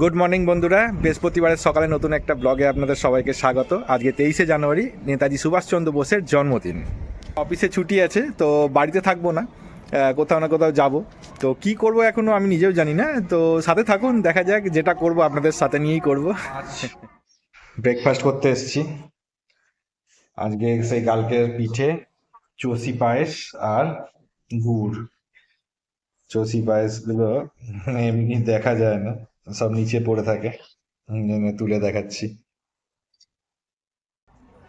Good morning বন্ধুরা। বৃহস্পতিবারের সকালে নতুন একটা ব্লগে আপনাদের সবাইকে স্বাগত। আজকে তেইশে জানুয়ারি, নেতাজি সুভাষচন্দ্র বোসের জন্মদিন। অফিসে ছুটি আছে, তো বাড়িতে থাকব না কোথাও না কোথাও যাব। তো কি করব এখনও আমি নিজেও জানি না, তো সাথে থাকুন, দেখা যাক যেটা করব আপনাদের সাথে নিয়েই করব। ব্রেকফাস্ট করতে এসেছি। আজকে সেই কালকের পিঠে চষি পায়েস আর গুড়। চষি পায়েসগুলো এমনি দেখা যায় না। সব নিচে পড়ে থাকে। তুলে দেখাচ্ছি।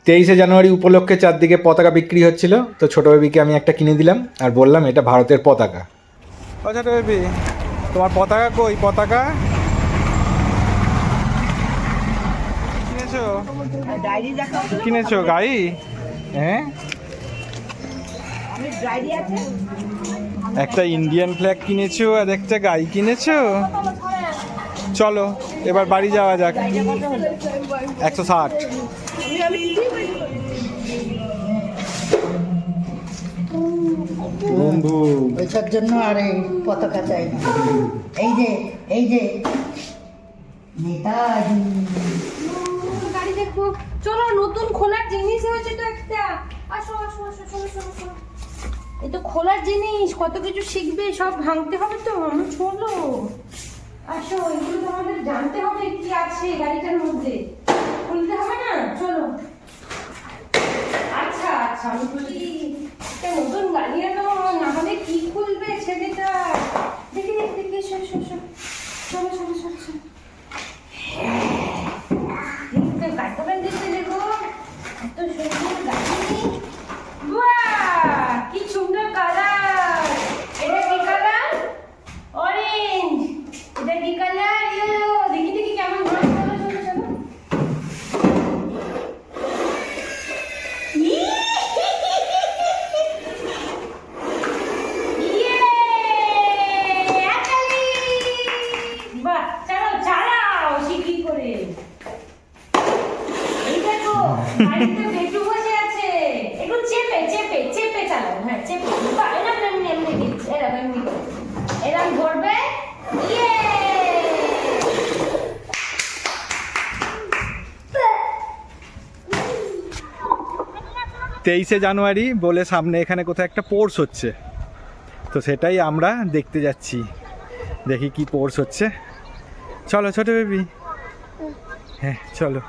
তেইশে জানুয়ারি উপলক্ষে চারদিকে পতাকা বিক্রি হচ্ছিল। তো ছোট বেবিকে আমি একটা কিনে দিলাম আর বললাম, এটা ভারতের পতাকা। ছোট বেবি, তোমার পতাকা কই? পতাকা? কিনেছো? কিনেছো গাড়ি? হ্যাঁ? একটা ইন্ডিয়ান ফ্ল্যাগ কিনেছো আর একটা গাড়ি কিনেছো? চলো এবার বাড়ি যাওয়া যাক। একশো ষাট। জন্য আর এই পতাকা চাই না। এই যে এই যে। নেতাজি। গাড়ি দেখব চলো নতুন খোলার জিনিস হয়েছে তো একটা। আসো আসো আসো চলো চলো চলো। এই তো খোলার জিনিস কত কিছু শিখবে সব ভাঙতে হবে তো। আমি চলো। আসো, এগুলো তোমাদের জানতে হবে কি আছে গাড়িটার মধ্যে। খুলতে হবে না? চলো। আচ্ছা আচ্ছা আমি বলি একটা নতুন গাড়ি এলো না হলে কি খুলবে ছেলেটা দেখি দেখি দেখি এসো এসো এসো চলো চলো চলো চলো দেখতে কাটবেন দেখতে দেখো এত সুন্দর গাড়ি বাহ কি সুন্দর কালার এটা কি কালার অরেঞ্জ এটা কি কালার ইয়েলো দেখি দেখি কেমন হয় চলো চলো চলো ইয়ে! হাততালি! বাহ, চালাও, চালাও, শিগগির করে। এই দেখো, হ্যাঁ! তেইশে জানুয়ারি বলে সামনে এখানে কোথাও একটা পোর্স হচ্ছে। তো সেটাই আমরা দেখতে যাচ্ছি। দেখি কি পোর্স হচ্ছে। চলো, ছোট বেবি হ্যাঁ চলো।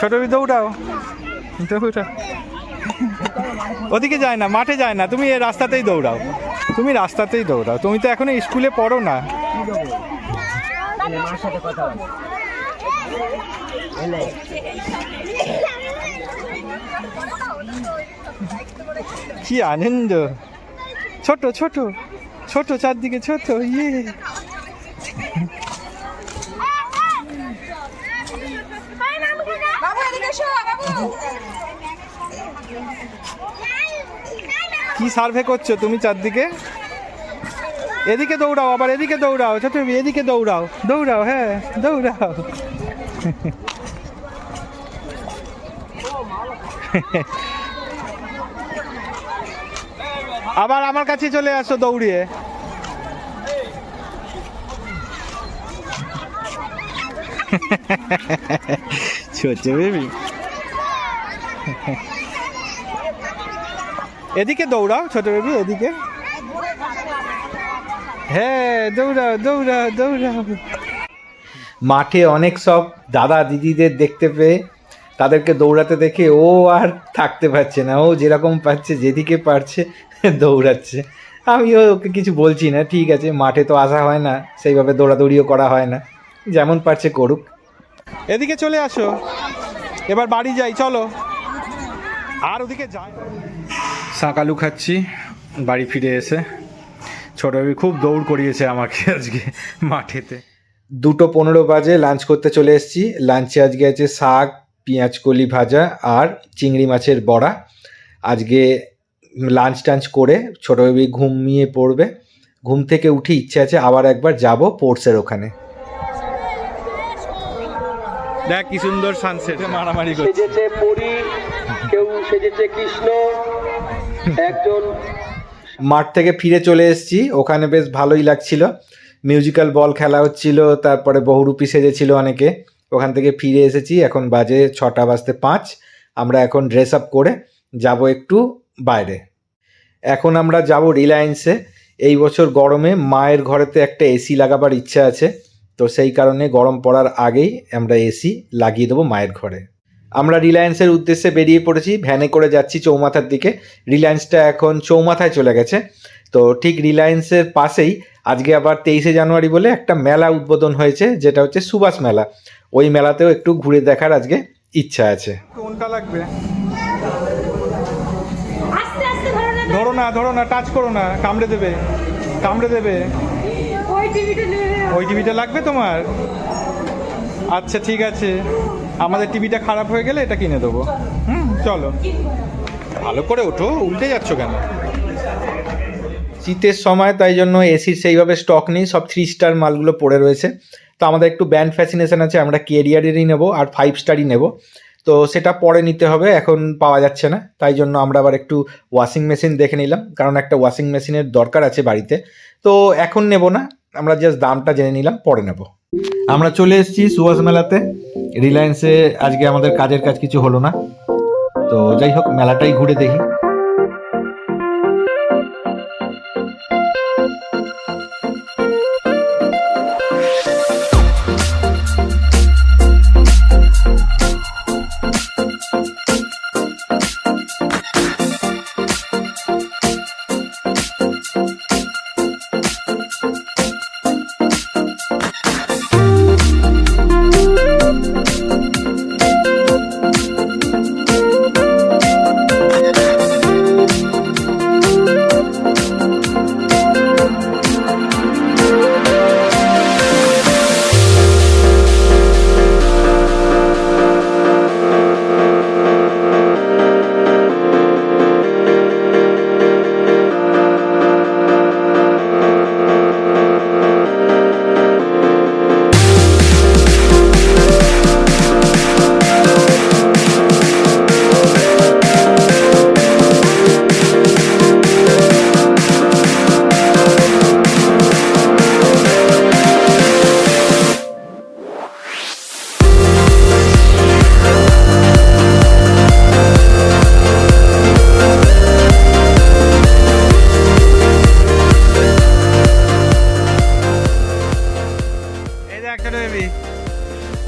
ছোট দৌড়াও ওদিকে যায় না, মাঠে যায় না। তুমি এই রাস্তাতেই দৌড়াও। তুমি রাস্তাতেই দৌড়াও। তুমি তো এখনও স্কুলে পড়ো না। কি আনন্দ। ছোট ছোট। ছোট চারদিকে ছোট ইয়ে। বাবু এদিকে এসো বাবু। কি সার্ভে করছ তুমি চারদিকে? এদিকে দৌড়াও আবার এদিকে দৌড়াও ছোট এদিকে দৌড়াও। দৌড়াও হ্যাঁ দৌড়াও। আবার আমার কাছে চলে আসো দৌড়িয়ে। এদিকে দৌড়াও ছোট বেবি, এদিকে। হ্যাঁ দৌড়াও দৌড়াও দৌড়াও। মাঠে অনেক সব দাদা দিদিদের দেখতে পেয়ে তাদেরকে দৌড়াতে দেখে ও আর থাকতে পারছে না, ও যেরকম পাচ্ছে, যেদিকে পারছে দৌড়াচ্ছে। আমিও ওকে কিছু বলছি না ঠিক আছে মাঠে তো আসা হয় না সেইভাবে দৌড়াদৌড়িও করা হয় না যেমন পারছে করুক। এদিকে চলে আসো এবার বাড়ি যাই চলো। আর ওদিকে যাই। শাঁকালু খাচ্ছি বাড়ি ফিরে এসে। ছোটবাবি খুব দৌড় করিয়েছে আমাকে আজকে মাঠেতে। দুটো পনেরো বাজে লাঞ্চ করতে চলে এসেছি। লাঞ্চে আজকে আছে শাক পেঁয়াজ কলি ভাজা আর চিংড়ি মাছের বড়া। আজকে লাঞ্চ টাঞ্চ করে ছোটো বেবি ঘুমিয়ে পড়বে। ঘুম থেকে উঠে ইচ্ছে আছে আবার একবার যাব পোর্টসের ওখানে। দেখ কি সুন্দর সানসেট মারামারি করছে। সেজেছে পরী কেউ সেজেছে কৃষ্ণ একজন মাঠ থেকে ফিরে চলে এসেছি। ওখানে বেশ ভালোই লাগছিল। মিউজিক্যাল বল খেলা হচ্ছিল তারপরে বহুরূপী সেজেছিল অনেকে। ওখান থেকে ফিরে এসেছি এখন বাজে ছটা বাজতে পাঁচ। আমরা এখন ড্রেস আপ করে যাব একটু বাইরে। এখন আমরা যাব রিলায়েন্সে এই বছর গরমে মায়ের ঘরেতে একটা এসি লাগাবার ইচ্ছা আছে। তো সেই কারণে গরম পড়ার আগেই আমরা এসি লাগিয়ে দেবো মায়ের ঘরে। আমরা রিলায়েন্সের উদ্দেশ্যে বেরিয়ে পড়েছি ভ্যানে করে যাচ্ছি চৌমাথার দিকে। রিলায়েন্সটা এখন চৌমাথায় চলে গেছে। তো ঠিক রিলায়েন্সের পাশেই আজকে আবার তেইশে জানুয়ারি বলে একটা মেলা উদ্বোধন হয়েছে, যেটা হচ্ছে সুভাষ মেলা। ওই মেলাতেও একটু ঘুরে দেখার আজকে ইচ্ছা আছে। কোনটা লাগবে? না ধরো না টাচ করো না কামড়ে দেবে কামড়ে দেবে। ওই টিভিটা লাগবে তোমার? আচ্ছা ঠিক আছে। আমাদের টিভিটা খারাপ হয়ে গেলে এটা কিনে দেবো। হুম চলো। ভালো করে ওঠো উল্টে যাচ্ছ কেন? শীতের সময় তাই জন্য এসির সেইভাবে স্টক নেই সব থ্রি স্টার মালগুলো পড়ে রয়েছে। তো আমাদের একটু ব্যান্ড ফ্যাসিনেশন আছে আমরা কেরিয়ারেরই নেব আর ফাইভ স্টারই নেব। তো সেটা পরে নিতে হবে, এখন পাওয়া যাচ্ছে না। তাই জন্য আমরা আবার একটু ওয়াশিং মেশিন দেখে নিলাম, কারণ একটা ওয়াশিং মেশিনের দরকার আছে বাড়িতে। তো এখন নেব না, আমরা জাস্ট দামটা জেনে নিলাম, পরে নেব। আমরা চলে এসেছি সুভাষ মেলাতে। রিলায়েন্সে আজকে আমাদের কাজের কাজ কিছু হলো না। তো যাই হোক, মেলাটাই ঘুরে দেখি।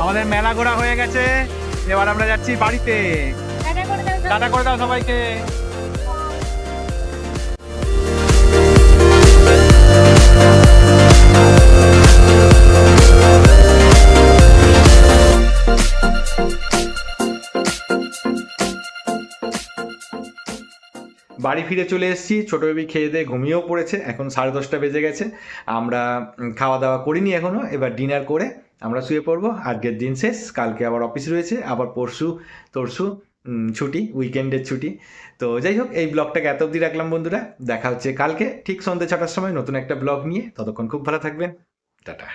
আমাদের মেলা ঘোরা হয়ে গেছে। এবার আমরা যাচ্ছি বাড়িতে। টাটা করে দাও সবাইকে। বাড়ি ফিরে চলে এসেছি। ছোটো বেবি খেয়ে দিয়ে ঘুমিয়েও পড়েছে। এখন সাড়ে দশটা বেজে গেছে। আমরা খাওয়া দাওয়া করিনি এখনও এবার ডিনার করে আমরা শুয়ে পড়ব। আজকের দিন শেষ। কালকে আবার অফিস রয়েছে। আবার পরশু, তরশু ছুটি উইকেন্ডের ছুটি। তো যাই হোক, এই ব্লগটাকে এত অব্দি রাখলাম বন্ধুরা। দেখা হচ্ছে কালকে, ঠিক সন্ধ্যে ছটার সময় নতুন একটা ব্লগ নিয়ে। ততক্ষণ খুব ভালো থাকবেন। টাটা।